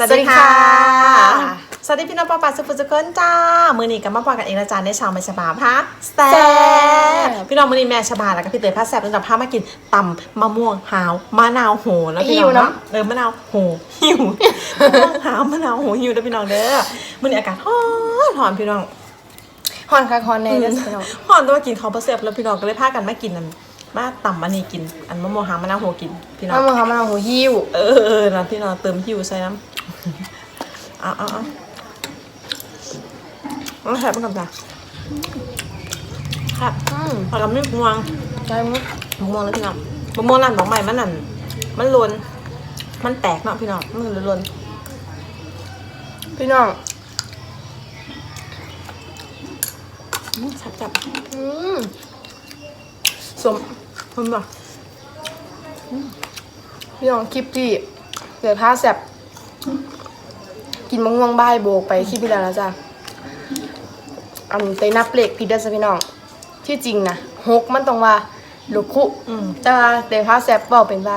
สวัสดีค่ะ สวัสดีพี่น้องปอปาสุฟุสุเกินจ้า มือนี้กับมาปอกันเองนะจ๊ะในชาวไม่ชบาพะแซ่แซ่บพี่น้องมือนี้แม่ชบาแล้วก็พี่เตยพะแซ่บตั้งแต่พามากินตำมะม่วงหาวมะนาวโหแล้วพี่น้องเนาะเออมะนาวโหหิวมะม่วงหาวมะนาวโหหิวเด้อพี่น้องเด้อมือนี้อากาศร้อนร้อนพี่น้องฮอนคาคอนในเด้อพี่น้องร้อนตัวากินข้าวเสียบแล้วพี่น้องก็เลยพากันมากินอันมาต่ำอันนี้กิน อันมะม่วงหาวมะนาวโหกินพี่น้องมามามาหัวโหหิวเออเออนะพี่น้องเติมหิวใส่น้ำ เอาเอาเอาเอาแซ่บมันกับจ้ะครับอืมพอกับมีม่วงใจมุกมะม่วงแล้วพี่น้องมะม่วงนั่นบอกใหม่มันนั่นมันลนมันแตกเนาะพี่น้องมันเลยลนพี่น้องอืมแซ่บจับอืมสมคุณบ่พี่น้องคลิปที่เดี๋ยวท้าแสบ กินมะม่วงบ่ายโบกไปคลิปที่แล้วแล้วจ้ะอันเตยนับเลขผิดเด้อจ้ะพี่น้อง ที่จริงนะหกมันต้องว่าลูกคุอืมแต่ว่าเดี๋ยวท้าแสบบอกเป็นว่า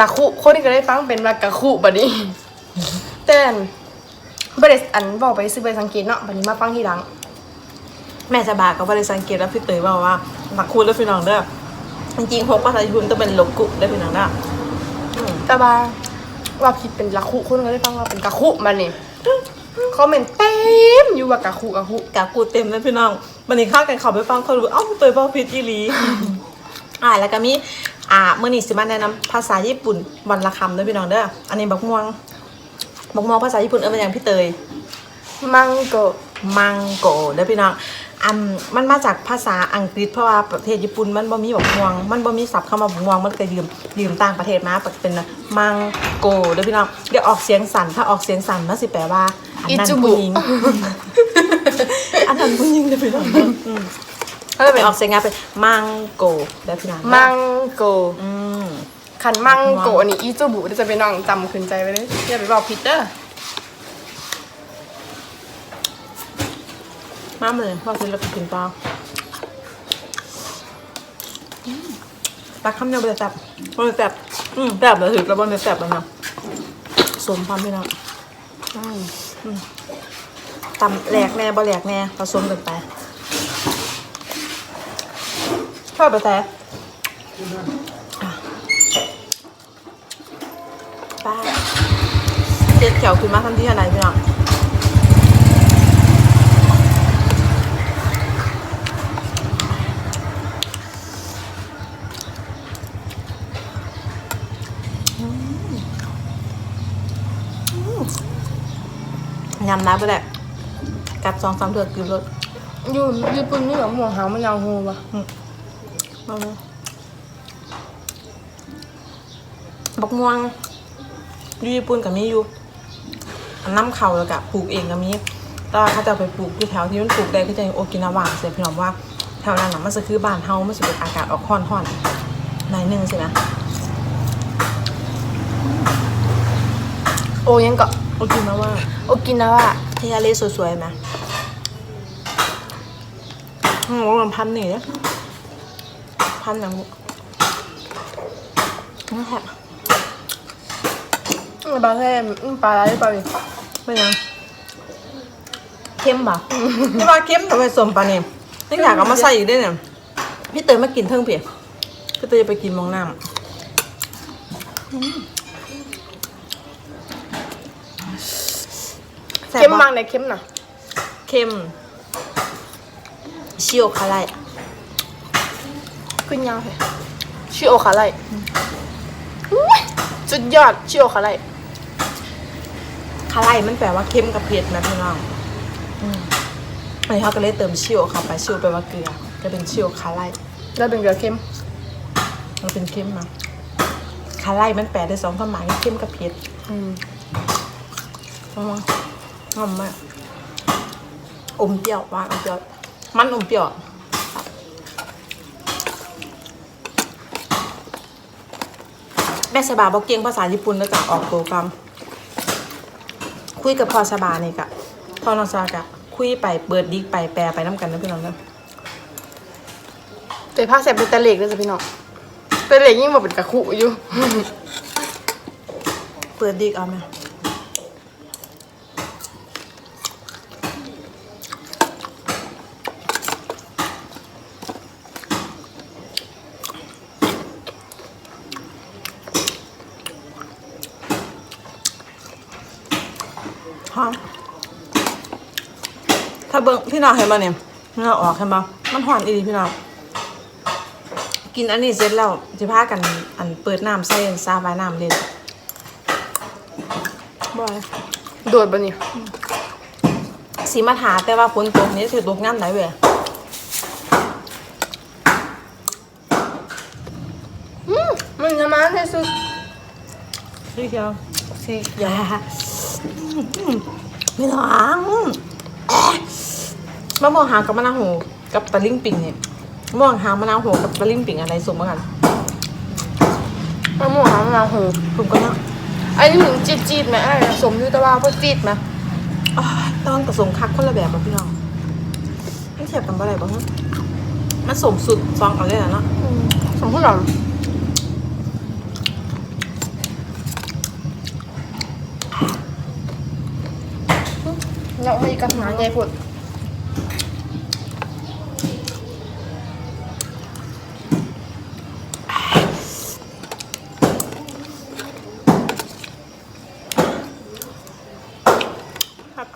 ลักคุคนที่ก็ได้ฟังเป็นว่ากะคุบัดนี้แต่อันบริษัทอันบอกไปซื้อไปสังเกตเนาะบัดนี้มาฟังทีหลัง แม่จะบาก็บริสังเกตแล้วพี่เตยบอกว่าหมักคูณแล้วพี่น้องเด้อจริงๆพกภาษาญี่ปุ่นต้องเป็นโลกุได้อพี่น้องเด้ออืมแต่ว่าว่าผิดเป็นลักคุคนก็ได้ฟังว่าเป็นกะคุมันนี่ คอมเมนต์เต็มอยู่ว่ากะคุกะคุกากูเต็มเลยพี่น้องวันนี้ข้าวกันเขาไปฟังเขารู้เอ้าเตยบอกผิดอีหลีอ่าแล้วก็มีอ่าเมื่อนี้สิมาแนะนำภาษาญี่ปุ่นวันละคำเด้อพี่น้องเด้ออันนี้บักม่วงบักม่วงภาษาญี่ปุ่นเออเป็นอย่างพี่เตยมังโกะมังโกเด้อพี่น้องอันมันมาจากภาษาอังกฤษเพราะว่าประเทศญี่ปุ่นมันบ่มีบักม่วง มันบ่มีศัพท์เข้ามาบักม่วงมันก็ยืมยืมต่างประเทศมาเป็นมัง โกเด้อพี่น้อง เดี๋ยวออกเสียงสั่นถ้าออกเสียงสั่นมันสิแปลว่า อันนั้นผู้หญิง อันนั้นผู้หญิงเด้อพี่น้องอืมเออไปเป็นออกเสียงงานเป็นมังโกเด้อพี่น้องมังโกะอืมขันมังโกะอันนี้อีจูบุจะไปน้องจำขึ้นใจไว้เลยอย่าไปบอกผิดเด้อมาเลยพ่อซื้อแล้วไปกินปลาอืมปลาคำเดียวไปเลยแซ่บไปเลยแซ่บ อืมแซ่บเลยถือแล้วบอลเนี่ยแซ่บแล้วนะสมความพี่น้องตำแหลกแน่บ่แหลกแน่ผสมกันไปชอบไปแต่อะไป้าเจ็ดเขียวขึ้นมาทันทีอะไรพี่น้อง ยำน้ำไปแหละกัดสองสามเดือดกินรสอยู่ญี่ปุ่นนี่แบบหัวหางมันยาวหูปะมาเลยบักม่วงอยู่ญี่ปุ่นกับมีอยู่อันน้ำเขาแล้วกับปลูกเองกับมีแต่ว่าเขาจะเอาไปปลูกที่แถวที่มันปลูกได้ก็จะโอกินาวาเสียพี่น้องว่าแถวนั้นน่ะมันจะคือบ้านเฮามันจะเป็นอากาศออกห้อนห้อนๆหน่อยหนึงสินะ โอยังกาะโอกินาว่าโอกินาวะที่ทะเลสวยๆไหมอืมมันพันหนึ่งเนี่ยพันอย่งบุนี่แหละบาแท้ปลาอะไรปลาดิเป็นยังเข้มป่ะนี่ว่าเข้มแต่ว่าสมปลาเนี่ยนี่อยากเอามาใส่อีกด้วยเนี่ยพี่เตยมากินเทิงเพียพี่เตยจะไปกินมองน้ำ แซ่บเข้มปะมากเลยเข้มน่ะเข้มเชียวคาไลขึ้นยาวเลยชิโอคาไลอุ๊ยสุดยอดชิโอคาไลคาไลมันแปลว่าเข้มกับเผ็ดนะพี่น้องอืมอันนี้เขาก็เลยเติมเชียวเข้าไปเชียวแปลว่าเกลือก็เป็นเชียวคาไลแล้วเป็นเกลือเข้มมันเป็นเข้มมาคาไลมันแปลได้สองความหมายเข้มกับเผ็ดอืม หอมหอมมาก อมเปรี้ยวหวานอมเปรี้ยว มันอมเปรี้ยวแม่สบาบอกเก่งภาษาญี่ปุ่นแล้วจากออกโปรแกรมคุยกับพอสบาเนี่ยกะพอนอสบากะคุยไปเปิดดิกไปแปลไปน้ำกันนะพี่น้องนะแต่ผ้าแสบเป็นตะเหล็กด้วยจ้ะพี่น้องตะเหล็กยิ่งกว่าเป็นกระคุอยู่ เปิดดิกเอาไหม หอมถ้าเบิ้งพี่น้องเห็นบ่เนี่ยพี่น้องออกเห็นบ่มันหอนอีดีพี่น้องกินอันนี้เสร็จแล้วจะพากันอันเปิดน้ำใส่ซาไว้น้ำเล่นบ่อยโดดบะนี่สีมาถาแต่ว่าฝนตกนี่ถือตกงานไหนเว้ยอืมมันจะมาที่สุดสีเขียวสีอย่า พี่น้องแอะมะม่วงหางกับมะนาวโหกับตะลิ่งปิ่งเนี่ยมะม่วงหางมะนาวโหกับตะลิ่งปิ่งอะไรสมกันมะม่วงหางมะนาวโหผมก็เนาะไอ้นี่ถึงจีดจีดๆไหมไอ้สมอยูแตะว่าเพื่อจีดไหมอ้าวตอนกระสงคักคนละแบบกับพี่น้องไม่เทียบกันบ่ได้บ่ฮะมันสมสุดซองกันเลยนะเนาะอืมสมผู้หลั เราไม่กันหาไงพุดครับ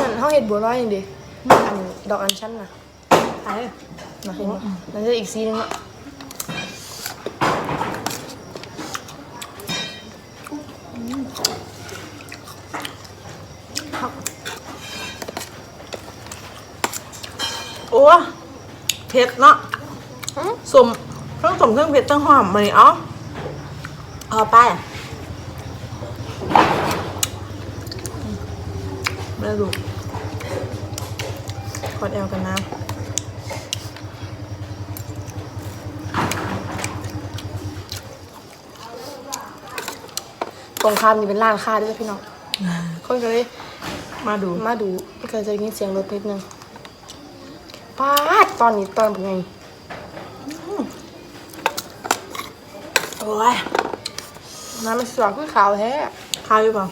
นั่นเขาเห็ดบัวน้อยอย่างเดีอันดอกอัญชันน่ะใช่มาเห็นมั้ยนั่นจะอีกซีนึงอะ โอ้เผ็ดเนาะอืมสมเครื่องสมเครื่องเผ็ดตั้งหอมมานี่เอ๋อเอาไปไม่รู้กดแอลกันนะตรงข้ามนี่เป็นร้านค้าด้วยจ้ะพี่น้องเขาจะเลยมาดู มาดูก็จะได้ยินเสียงรถนิดนึง ป้าดตอนนี้ตอนเป็นไงโอ้ยน้ำมันสวยคือขาวแท้ข้าวอยู่เปล่า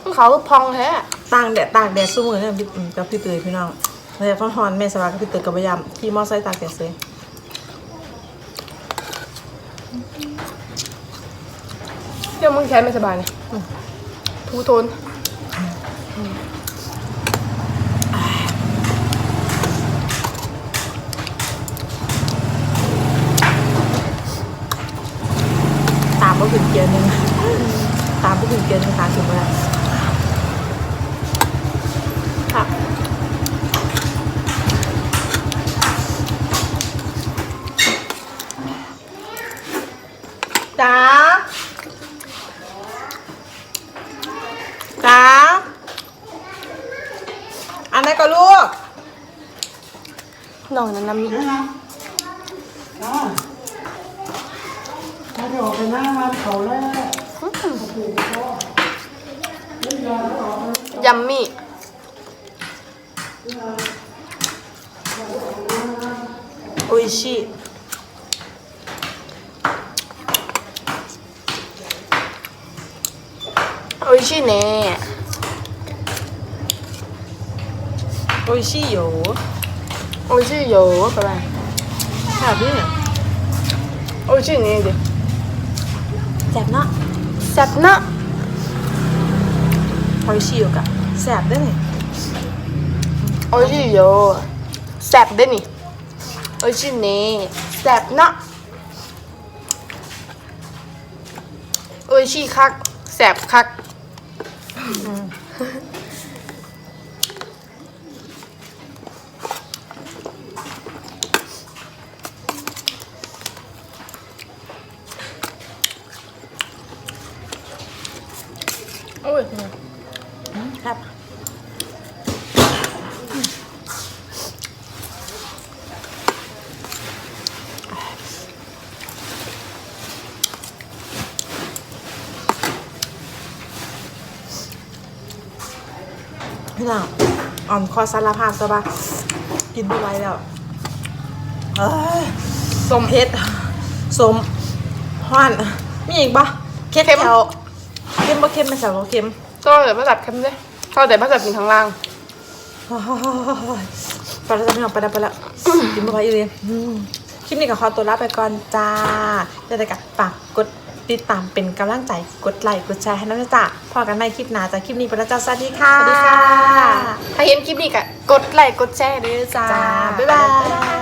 คือขาวคือพองแท้ต่างแดดต่างแดดสู้มือเนี่ยพี่กับพี่เตยพี่น้องแดดร้อนๆแม่สบายกับพี่เตยกับพยายามขี่มอไซค์ตากแดดเลยเดี๋ยวมึงแค่ไม่สบายเนี่ยอืมทูโทน ตามก็ถึง เกียร์หนึ่งตามก็ถึงเกียร์หนึ่งตามถึงมาแล้วค่ะจ๋าจ๋าอันไหนก็ลูกน้องนั้นน้ำมี ถ้าจะออก ไปหน้ามันเขาแล้วยัมมี่โออิชิโออิชิเน่โออิชิโยโออิชิโยไปไปแบบนี้เนี่ยโออิชิเน่ดิ แซ่บเนาะแซ่บเนาะโออิชิโยกะแซ่บได้เนี่ยโออิชิโยแซ่บเด้นี่โออิชิเน่แซ่บเนาะโออิชิคักแซ่บคัก โอ้ยครับพี่น้องอ่อนคอสารภาพซะบ้ากินไม่ไหวแล้วเอ้ยสมเผ็ดสมฮ้อน มีอีกปะเค็มเค็มแถว เค็มปะเค็มไม่ใช่ปะเค็มก็เดี๋ยวมาจับเข้มเลยก็เดี๋ยวมาจับกินข้างล่างโอ้ยไปแล้วจ้ะพี่น้องไปแล้วไปแล้วกินไม่ไหวอยู่เลยอืมคลิปนี้ก็ขอตัวลาไปก่อนจ้าจะได้กับฝากกดติดตามเป็นกำลังใจกดไลค์กดแชร์ให้น้องจ้าพอกันในคลิปหน้าจากคลิปนี้ไปแล้วจ้าสวัสดีค่ะสวัสดีค่ะถ้าเห็นคลิปนี้ก็กดไลค์กดแชร์ด้วยจ้าจ้าบ๊ายบาย